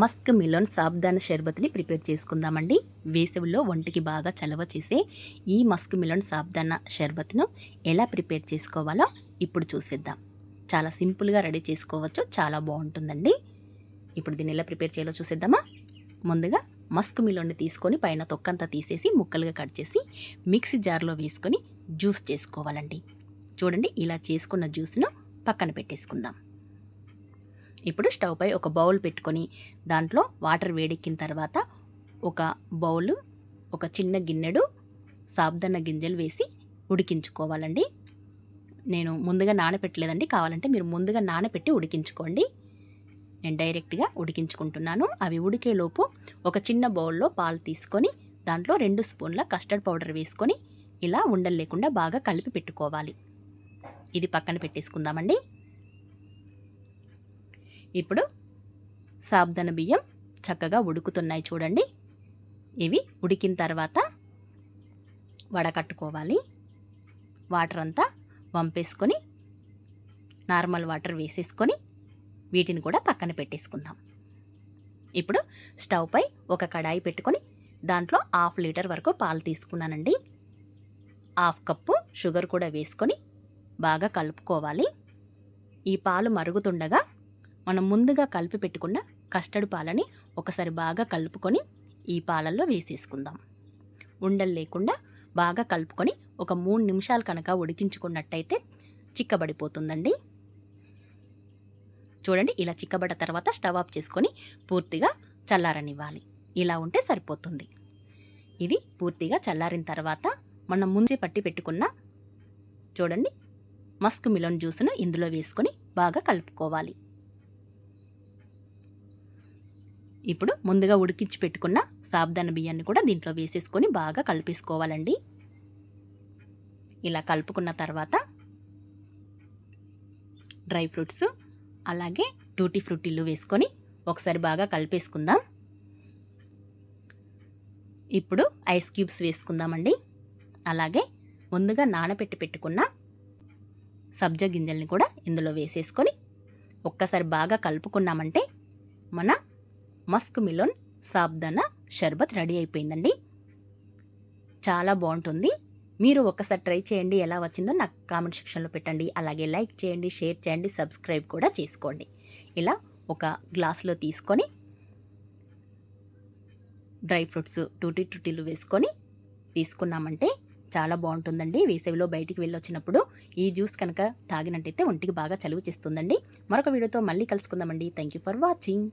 Musk melon సాబ్దాన షర్బత్ని prepare చేసుకుందామండి. వేసవిలో ఒంటికి బాగా చలవ చేసే ఈ మస్క్ మిలోన్ సాబ్దాన షర్బత్ను ఎలా ప్రిపేర్ చేసుకోవాలో ఇప్పుడు చూసేద్దాం. చాలా సింపుల్గా రెడీ చేసుకోవచ్చు చాలా బాగుంటుందండి. ఇప్పుడు దీన్ని ఎలా ప్రిపేర్ చేయాలో చూసేద్దామా? ముందుగా మస్క్ మిలోన్ని తీసుకొని పైన తొక్కంతా తీసేసి ముక్కలుగా కట్ చేసి మిక్సీ జార్లో వేసుకొని జ్యూస్ చేసుకోవాలండి. చూడండి ఇలా చేసుకున్న జ్యూస్ను పక్కన పెట్టేసుకుందాం. ఇప్పుడు స్టవ్ పై ఒక బౌల్ పెట్టుకొని దాంట్లో వాటర్ వేడెక్కిన తర్వాత ఒక బౌల్ ఒక చిన్న గిన్నెడు సాబ్దన్న గింజలు వేసి ఉడికించుకోవాలండి. నేను ముందుగా నానపెట్టలేదండి. కావాలంటే మీరు ముందుగా నానపెట్టి ఉడికించుకోండి. నేను డైరెక్ట్గా ఉడికించుకుంటున్నాను. అవి ఉడికేలోపు ఒక చిన్న బౌల్లో పాలు తీసుకొని దాంట్లో రెండు స్పూన్ల కస్టర్డ్ పౌడర్ వేసుకొని ఇలా ఉండలు లేకుండా బాగా కలిపి పెట్టుకోవాలి. ఇది పక్కన పెట్టేసుకుందామండి. ఇప్పుడు సాబ్దన బియ్యం చక్కగా ఉడుకుతున్నాయి చూడండి. ఇవి ఉడికిన తర్వాత వడకట్టుకోవాలి. వాటర్ అంతా వంపేసుకొని నార్మల్ వాటర్ వేసేసుకొని వీటిని కూడా పక్కన పెట్టేసుకుందాం. ఇప్పుడు స్టవ్ పై ఒక కడాయి పెట్టుకొని దాంట్లో హాఫ్ లీటర్ వరకు పాలు తీసుకున్నానండి. హాఫ్ కప్పు షుగర్ కూడా వేసుకొని బాగా కలుపుకోవాలి. ఈ పాలు మరుగుతుండగా మనం ముందుగా కలిపి పెట్టుకున్న కస్టర్డ్ పాలని ఒకసారి బాగా కలుపుకొని ఈ పాలల్లో వేసేసుకుందాం. ఉండలు లేకుండా బాగా కలుపుకొని ఒక మూడు నిమిషాలు కనుక ఉడికించుకున్నట్టయితే చిక్కబడిపోతుందండి. చూడండి ఇలా చిక్కబడ్డ తర్వాత స్టవ్ ఆఫ్ చేసుకొని పూర్తిగా చల్లారనివ్వాలి. ఇలా ఉంటే సరిపోతుంది. ఇది పూర్తిగా చల్లారిన తర్వాత మనం ముందే పట్టి పెట్టుకున్న చూడండి మస్క్ మిలోన్ జ్యూస్ను ఇందులో వేసుకొని బాగా కలుపుకోవాలి. ఇప్పుడు ముందుగా ఉడికించి పెట్టుకున్న సాబ్దాన బియ్యాన్ని కూడా దీంట్లో వేసేసుకొని బాగా కలిపేసుకోవాలండి. ఇలా కలుపుకున్న తర్వాత డ్రై ఫ్రూట్స్ అలాగే టూటీ ఫ్రూటీలు వేసుకొని ఒకసారి బాగా కలిపేసుకుందాం. ఇప్పుడు ఐస్ క్యూబ్స్ వేసుకుందామండి. అలాగే ముందుగా నానబెట్టి పెట్టుకున్న సబ్జా గింజల్ని కూడా ఇందులో వేసేసుకొని ఒక్కసారి బాగా కలుపుకున్నామంటే మన మస్క్ మిలోన్ సాబ్దానా షర్బత్ రెడీ అయిపోయిందండి. చాలా బాగుంటుంది. మీరు ఒకసారి ట్రై చేయండి ఎలా వచ్చిందో నాకు కామెంట్ సెక్షన్లో పెట్టండి. అలాగే లైక్ చేయండి షేర్ చేయండి సబ్స్క్రైబ్ కూడా చేసుకోండి. ఇలా ఒక గ్లాసులో తీసుకొని డ్రై ఫ్రూట్స్ టూటీ టూటీలు వేసుకొని తీసుకున్నామంటే చాలా బాగుంటుందండి. వేసవిలో బయటికి వెళ్ళొచ్చినప్పుడు ఈ జ్యూస్ కనుక తాగినట్టయితే ఒంటికి బాగా చలువ చేస్తుందండి. మరొక వీడియోతో మళ్ళీ కలుసుకుందామండి. Thank you for watching